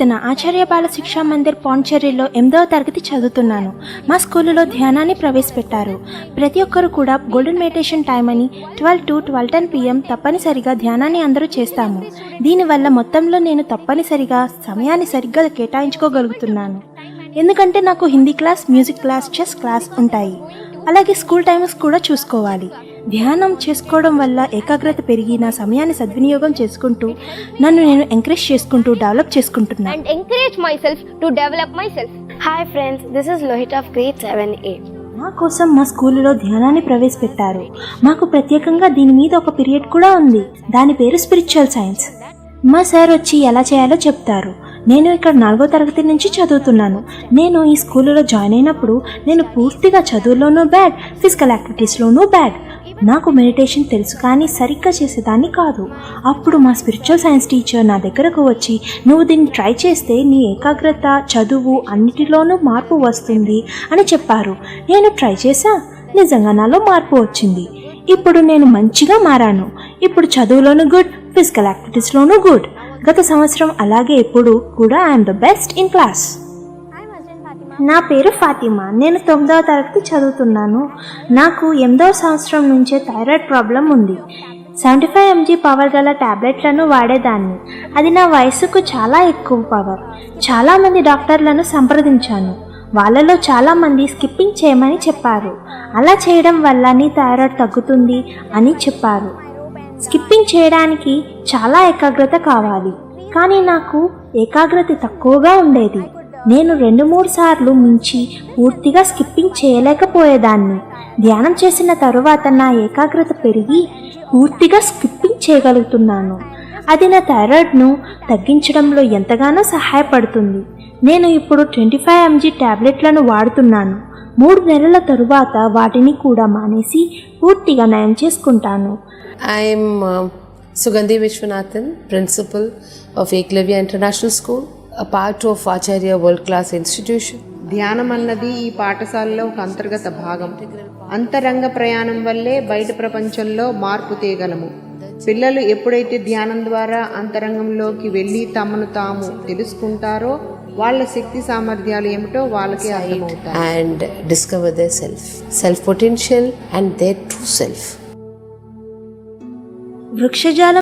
తన ఆచార్య బాల శిక్షా మందిర్ పాండిచ్చేరిలో ఎనిమిదవ తరగతి చదువుతున్నాను. మా స్కూలులో ధ్యానాన్ని ప్రవేశపెట్టారు. ప్రతి ఒక్కరు కూడా గోల్డెన్ మెడిటేషన్ టైం అని twelve to twelve ten PM తప్పనిసరిగా ధ్యానాన్ని అందరూ చేస్తాము. దీనివల్ల మొత్తంలో నేను తప్పనిసరిగా సమయాన్ని సరిగ్గా కేటాయించుకోగలుగుతున్నాను. ఎందుకంటే నాకు Hindi class music class chess class ఉంటాయి. అలాగే స్కూల్ టైమ్స్ కూడా చూసుకోవాలి. ధ్యానం చేసుకోవడం వల్ల ఏకాగ్రత పెరిగి నా సమయాన్ని సద్వినియోగం చేసుకుంటూ నన్ను నేను ఎంకరేజ్ చేసుకుంటూ డెవలప్ చేసుకుంటున్నాను and encourage myself to develop myself. Hi friends, this is Lohit of grade 7A. మా కోసం మా స్కూలులో ధ్యానాన్ని ప్రవేశపెట్టారు. మాకు ప్రత్యేకంగా దీని మీద ఒక పీరియడ్ కూడా ఉంది. దాని పేరు స్పిరిచువల్ సైన్స్ మా సార్ వచ్చి ఎలా చేయాలో చెప్తారు. నేను ఇక్కడ నాలుగో తరగతి నుంచి చదువుతున్నాను. నేను ఈ స్కూల్లో జాయిన్ అయినప్పుడు నేను పూర్తిగా చదువులోనూ బ్యాడ్ ఫిజికల్ యాక్టివిటీస్లోనూ బ్యాడ్. నాకు మెడిటేషన్ తెలుసు కానీ సరిగ్గా చేసేదాన్ని కాదు. అప్పుడు మా స్పిరిచువల్ సైన్స్ టీచర్ నా దగ్గరకు వచ్చి నువ్వు దీన్ని ట్రై చేస్తే నీ ఏకాగ్రత చదువు అన్నిటిలోనూ మార్పు వస్తుంది అని చెప్పారు. నేను ట్రై చేశా. నిజంగా నాలో మార్పు వచ్చింది. ఇప్పుడు నేను మంచిగా మారాను. ఇప్పుడు చదువులోనూ గుడ్ ఫిజికల్ యాక్టివిటీస్లోనూ గుడ్. గత సంవత్సరం అలాగే ఇప్పుడు కూడా I'm the best in class. నా పేరు ఫాతిమా. నేను తొమ్మిదవ తరగతి చదువుతున్నాను. నాకు ఎనిమిదవ సంవత్సరం నుంచే థైరాయిడ్ ప్రాబ్లం ఉంది. సెవెంటీ ఫైవ్ ఎంజీ పవర్ గల టాబ్లెట్లను వాడేదాన్ని. అది నా వయసుకు చాలా ఎక్కువ పవర్. చాలామంది డాక్టర్లను సంప్రదించాను. వాళ్ళలో చాలామంది స్కిప్పింగ్ చేయమని చెప్పారు. అలా చేయడం వల్ల నీ థైరాయిడ్ తగ్గుతుంది అని చెప్పారు. స్కిప్పింగ్ చేయడానికి చాలా ఏకాగ్రత కావాలి. కానీ నాకు ఏకాగ్రత తక్కువగా ఉండేది. నేను రెండు మూడు సార్లు మించి పూర్తిగా స్కిప్పింగ్ చేయలేకపోయేదాన్ని. ధ్యానం చేసిన తరువాత నా ఏకాగ్రత పెరిగి పూర్తిగా స్కిప్పింగ్ చేయగలుగుతున్నాను. అది నా థైరాయిడ్ను తగ్గించడంలో ఎంతగానో సహాయపడుతుంది. నేను ఇప్పుడు ట్వంటీ ఫైవ్ ఎంజీ ట్యాబ్లెట్లను వాడుతున్నాను. మూడు నెలల తరువాత వాటిని కూడా మానేసి పూర్తిగా నయం చేసుకుంటాను. I'm Sugandhi Vishwanathan, principal of Eklavya International School, a part of Acharya World Class Institution. ధ్యానం అన్నది ఈ పాఠశాలలో ఒక అంతర్గత భాగం. అంతరంగ ప్రయాణం వల్లే బయట ప్రపంచంలో మార్పు తేగలము. పిల్లలు ఎప్పుడైతే ధ్యానం ద్వారా అంతరంగంలోకి వెళ్ళి తమను తాము తెలుసుకుంటారో వాళ్ళ శక్తి సామర్థ్యాలు ఏమిటో వాళ్ళకి అర్థమవుతాయి. And discover the self self potential and the true self వృక్షజాల